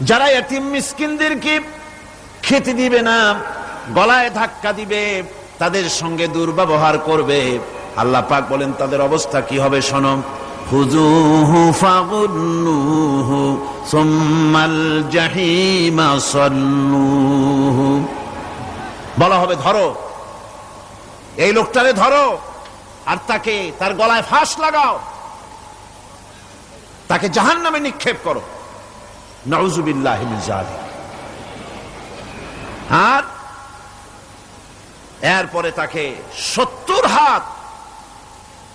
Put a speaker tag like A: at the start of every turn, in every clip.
A: যারা এতিম মিসকিনদেরকে খেতে দিবে না, গলায় ধাক্কা দিবে, তাদের সঙ্গে দুর্ব্যবহার করবে। আল্লাহ পাক বলেন, তাদের অবস্থা কি হবে শোনো? বলা হবে, ধরো। এই লোকটারে ধরো আর তাকে তার গলায় ফাঁস লাগাও। তাকে জাহান নামে নিক্ষেপ করো। নজুবিল্লাহ আর এরপরে তাকে সত্তর হাত,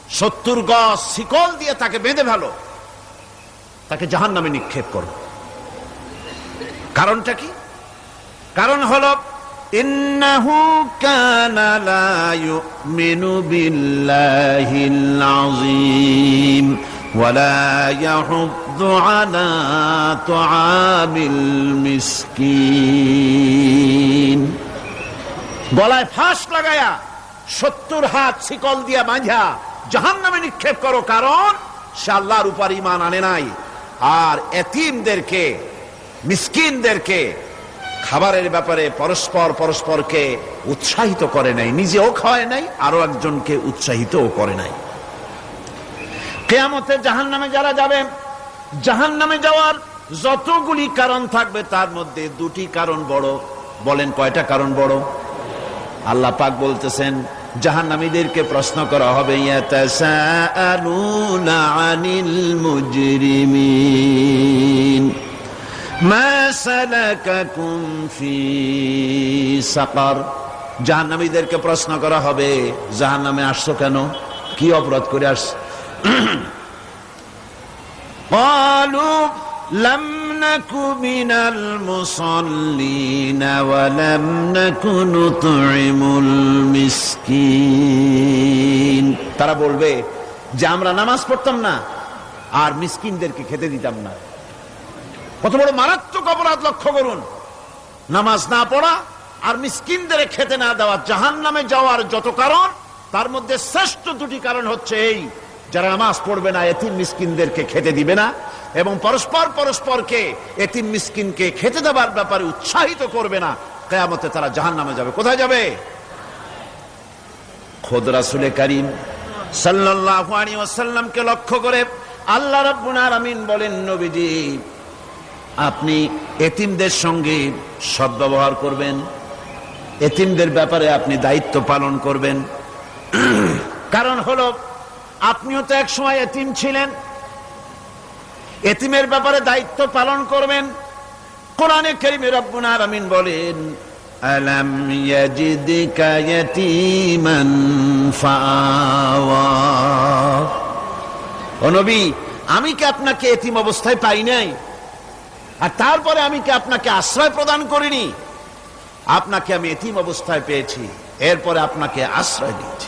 A: সত্তর গজ শিকল দিয়ে তাকে বেঁধে ফেলো। তাকে জাহান নামে নিক্ষেপ করো। কারণটা কি? কারণ হল, ইন্নাহু কানা লা ইউমিনু বিল্লাহিল আযীম ওয়ালা ইয়াহুদ্দু আলা তুআমিল মিসকিন গলায় ফাঁস লাগায়া সত্তর হাত শিকল দিয়া বাঁধা জাহান নামে নিক্ষেপ করো, কারণ সে আল্লাহর উপর ইমান আনে নাই। আর এতিমদেরকে, মিসকিনদেরকে, খাবারের ব্যাপারে পরস্পর পরস্পরকে উৎসাহিত করে নাই, নিজেও খাওয়ায় নাই আরও একজনকে উৎসাহিতও করে নাই। কেয়ামতে জাহান নামে যারা যাবে জাহান নামে যাওয়ার যতগুলি কারণ থাকবে, তার মধ্যে দুটি কারণ বড়। বলেন কয়টা কারণ বড়? আল্লাহ পাক বলতেছেন, জাহান্নামীদেরকে প্রশ্ন করা হবে জাহান্নামীদেরকে প্রশ্ন করা হবে, জাহান্নামে আসছো কেন? কি অপরাধ করে আসছো لم نك من المصلين ولم نك نطعم المسكين তারা বলবে যে আমরা নামাজ পড়তাম না আর মিসকিনদেরকে খেতে দিতাম না কত বড় মারাত্মক অপরাধ লক্ষ্য করুন নামাজ না পড়া আর মিসকিনদের খেতে না দেওয়া জাহান নামে যাওয়ার যত কারণ তার মধ্যে শ্রেষ্ঠ দুটি কারণ হচ্ছে এই যারা নামাজ পড়বে না, এতিম মিসকিনদেরকে খেতে দিবে না এবং পরস্পর পরস্পরকে এতিম মিসকিনকে খেতে দেওয়ার ব্যাপারে উৎসাহিত করবে না, কেয়ামতে তারা জাহান নামে যাবে। কোথায় যাবে? খোদ রাসুলে করিম সাল্লাল্লাহু আলাইহি ওয়াসাল্লামকে লক্ষ্য করে আল্লাহ রাব্বুল আলামিন বলেন, নবীজি, আপনি এতিমদের সঙ্গে সদ্ব্যবহার করবেন, এতিমদের ব্যাপারে আপনি দায়িত্ব পালন করবেন। কারণ হলো আপনিও তো এক সময় এতিম ছিলেন। এতিমের ব্যাপারে দায়িত্ব পালন করবেন। কোরআনে করিমে রব্বুল আলামিন বলেন আলাম ইয়াজিদিকা ইয়াতীমান ফাআওয়া। ও নবী আমি কি আপনাকে এতিম অবস্থায় পাই নাই? আর তারপরে আমি কি আপনাকে আশ্রয় প্রদান করিনি? আপনাকে আমি এতিম অবস্থায় পেয়েছি এরপরে আপনাকে আশ্রয় দিয়েছি।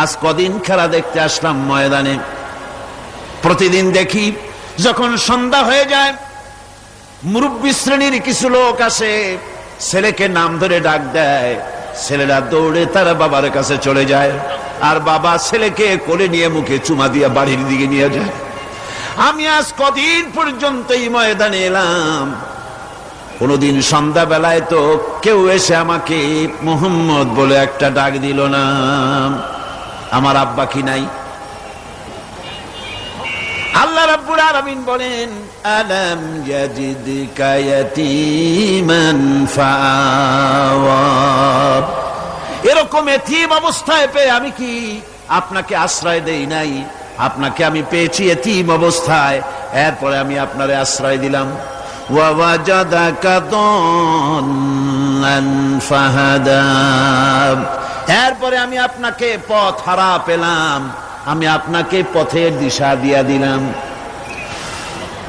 A: আজ কদিন খেলা দেখতে আসলাম ময়দানে। প্রতিদিন দেখি যখন সন্ধ্যা হয়ে যায়, মুরব্বী শ্রেণির কিছু লোক আসে, ছেলেকে নাম ধরে ডাক দেয়। ছেলেরা দৌড়ে তারা বাবার কাছে চলে যায় আর বাবা ছেলেকে কোলে নিয়ে মুখে চুমা দিয়ে বাড়ির দিকে নিয়ে যায়। আমি আজ কদিন পর্যন্ত এই ময়দানে এলাম। কোনদিন সন্ধ্যাবেলায় তো কেউ এসে আমাকে মোহাম্মদ বলে একটা ডাক দিল না। আমার আব্বা কি নাই? আল্লাহ রাব্বুল আলামিন বলেন, আলাম ইয়াজিদকা ইয়াতীমান ফাআওয়া এরকম এতিম অবস্থায় পেয়ে আমি কি আপনাকে আশ্রয় দেই নাই? আপনাকে আমি পেয়েছি এতিম অবস্থায়, এরপরে আমি আপনারে আশ্রয় দিলাম। ওয়াওয়াজাদাকা দাল্লান ফাহাদা। এরপরে আমি আপনাকে পথ হারা পেলাম আমি আপনাকে পথের দিশা দিয়া দিলাম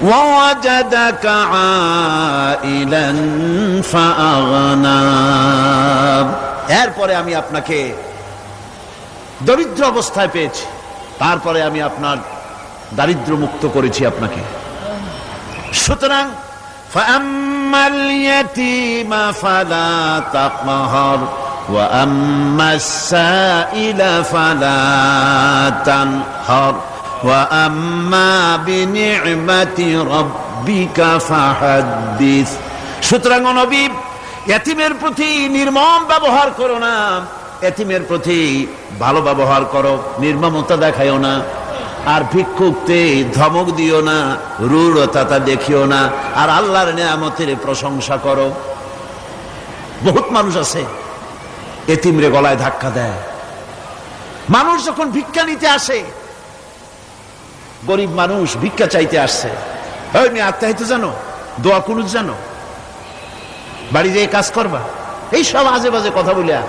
A: ووجدك عائلا فأغنى এরপরে আমি আপনাকে দরিদ্র অবস্থায় পেয়েছি তারপরে আমি আপনার দারিদ্র মুক্ত করেছি আপনাকে সুতরাং فأما اليتيم فلا تقهر وأما السائل فلا تنهر وأما بنعمة ربك فحدث সুতরাং নবী এতিমের প্রতি নির্মম ব্যবহার করো না এতিমের প্রতি ভালো ব্যবহার করো নির্মমতা দেখাইও না আর ভিক্ষুকতে ধমক দিও না রূঢ়তা দেখিও না আর আল্লাহর নিয়ামতের প্রশংসা করো বহুত মানুষ আছে এতিমরে গলায় ধাক্কা দেয়। মানুষ যখন ভিক্ষা নিতে আসে, গরিব মানুষ ভিক্ষা চাইতে আসছে। আত্মাহিত জানো? দোয়া কুনুজ জানো? বাড়ি যেয়ে কাজ করবা? এই সব আজে বাজে কথা বলে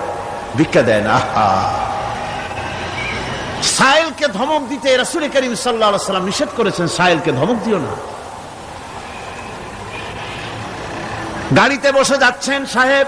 A: ভিক্ষা দেয় না। আহা! সাহেলকে ধমক দিতে রাসুল করিম সাল্লাম নিষেধ করেছেন সাহেলকে ধমক দিও না। গাড়িতে বসে যাচ্ছেন সাহেব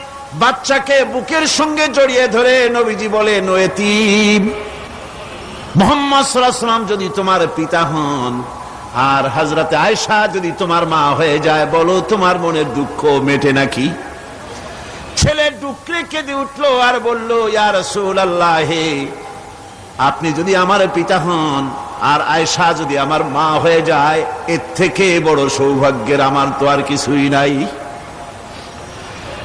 A: বাচ্চাকে বুকের সঙ্গে জড়িয়ে ধরে নবীজি বলে নয়েতিম মোহাম্মদ যদি তোমার পিতা হন আর হাজরাতে আয়সা যদি তোমার মা হয়ে যায়, বলো তোমার মনের দুঃখ মেটে নাকি? ছেলে ডুকরে কেঁদে উঠল আর বলল ইয়ার রসুল আপনি যদি আমার পিতা হন আর আয়সা যদি আমার মা হয়ে যায়, এর থেকে বড় সৌভাগ্যের আমার তো আর কিছুই নাই।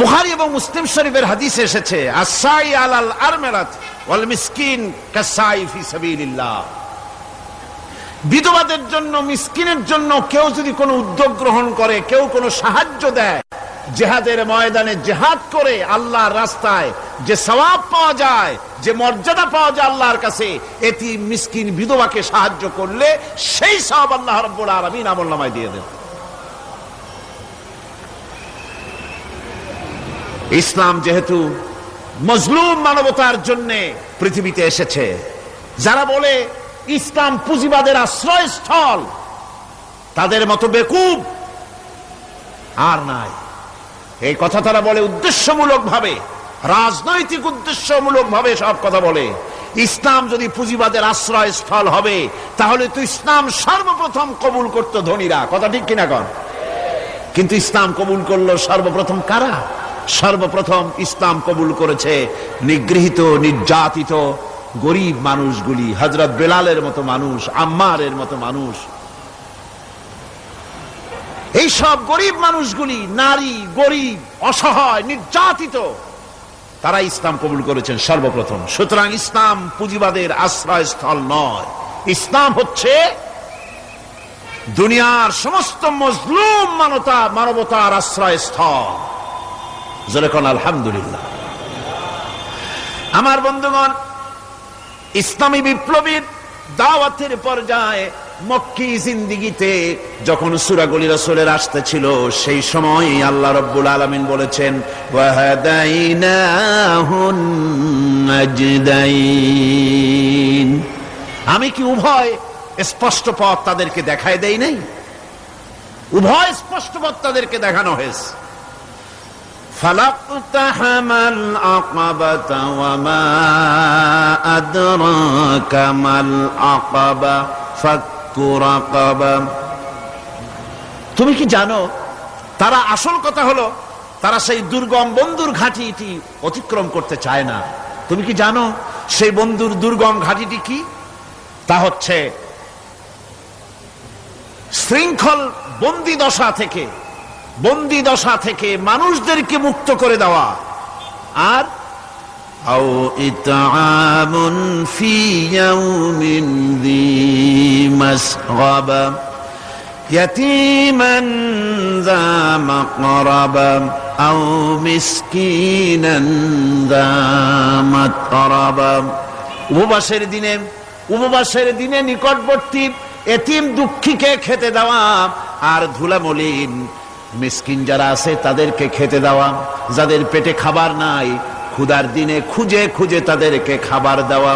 A: বুখারি এবং মুসলিম শরীফের হাদিস এসেছে আসাই আলাল আরমেলাত ওয়াল মিসকিন কাসাই ফি সাবিলিল্লাহ। বিধবাদের জন্য, মিসকিনের জন্য কেউ যদি কোনো উদ্যোগ গ্রহণ করে, কেউ কোনো সাহায্য দেয়, জেহাদের ময়দানে জেহাদ করে আল্লাহর রাস্তায় যে সওয়াব পাওয়া যায়, যে মর্যাদা পাওয়া যায় আল্লাহর কাছে, এটি মিসকিন বিধবাকে সাহায্য করলে সেই সওয়াব আল্লাহ রব্বুল আলামিন আমল নামায় দিয়ে দেন। ইসলাম যেহেতু মজলুম মানবতার জন্য পৃথিবীতে এসেছে, যারা বলে ইসলাম পুঁজিবাদের আশ্রয়স্থল, তাদের মতো বেকুব আর নাই। এই কথা তারা বলে উদ্দেশ্যমূলক ভাবে রাজনৈতিক উদ্দেশ্যমূলক ভাবে সব কথা বলে। ইসলাম যদি পুঁজিবাদের আশ্রয়স্থল হবে, তাহলে তো ইসলাম সর্বপ্রথম কবুল করতো ধনীরা। কথা ঠিক কিনা কন? কিন্তু ইসলাম কবুল করল সর্বপ্রথম কারা? সর্বপ্রথম ইসলাম কবুল করেছে নিগৃহীত, নির্যাতিত গরিব মানুষগুলি হজরত বেলালের মতো মানুষ, আম্মারের মতো মানুষ। এই সব গরিব মানুষগুলি নারী, গরিব, অসহায়, নির্যাতিত, তারা ইসলাম কবুল করেছেন সর্বপ্রথম। সুতরাং ইসলাম পুঁজিবাদের আশ্রয়স্থল নয়। ইসলাম হচ্ছে দুনিয়ার সমস্ত মজলুম মানবতা, মানবতার আশ্রয়স্থল। আলহামদুলিল্লাহ। আমার বন্ধুগণ, ইসলামী বিপ্লবীর দাওয়াতের পর্যায়ে মক্কি জিন্দিগিতে যখন সুরাগুলি রসুলের আসতে ছিল, সেই সময় আল্লাহ রব্বুল আলমিন বলেছেন আমি কি উভয় স্পষ্ট পথ তাদেরকে দেখায় দেই নাই? উভয় স্পষ্ট পথ তাদেরকে দেখানো হয়েছে। فلاقتحم العقبة وما أدراك ما العقبة فك رقبة তুমি কি জানো তারা আসল কথা হলো তারা সেই দুর্গম বন্ধুর ঘাটিটি অতিক্রম করতে চায় না তুমি কি জানো সেই বন্ধুর দুর্গম ঘাটিটি কি তা হচ্ছে শৃঙ্খল বন্দি দশা থেকে বন্দি দশা থেকে মানুষদেরকে মুক্ত করে দেওয়া আর أو إطعام في يوم ذي مسغبة يتيما ذا مقربة أو مسكينا ذا متربة উপবাসের দিনে উপবাসের দিনে নিকটবর্তী এতিম দুঃখীকে খেতে দেওয়া আর ধুলামলিন মিসকিন যারা আছে, তাদেরকে খেতে দেওয়া। যাদের পেটে খাবার নাই, ক্ষুধার দিনে খুঁজে খুঁজে তাদেরকে খাবার দেওয়া।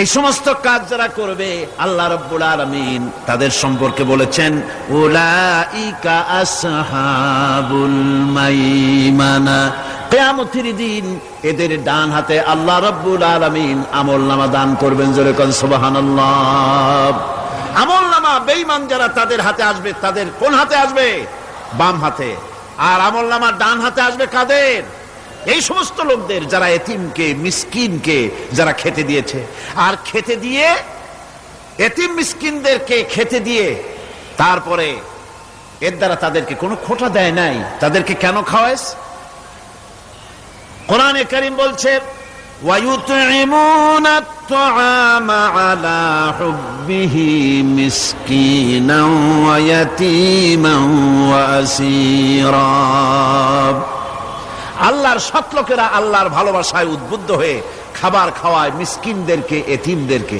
A: এই সমস্ত কাজ যারা করবে, আল্লাহ রব্বুল আলমিন তাদের সম্পর্কে বলেছেন দিন এদের ডান হাতে আল্লাহ রব্বুল আলমিন আমল নামা দান করবেন, জোরে কন আমল নামা বেইমান যারা তাদের হাতে আসবে, তাদের কোন হাতে আসবে? বাম হাতে। আর আমল নামা ডান হাতে আসবে কাদের? এই সমস্ত লোকদের যারা এতিমকে, মিসকিনকে যারা খেতে দিয়েছে। আর খেতে দিয়ে, এতিম মিসকিনদেরকে খেতে দিয়ে, তারপরে এর দ্বারা তাদেরকে কোনো খোটা দেয় নাই। তাদেরকে কেন খাওয়াইস? কোরআনে করিম বলছে ويطعمون الطعام على حبه مسكينا ويتيما واسيرا আল্লাহর সৎ লোকেরা আল্লাহর ভালোবাসায় উদ্বুদ্ধ হয়ে খাবার খাওয়ায় মিসকিনদেরকে এতিমদেরকে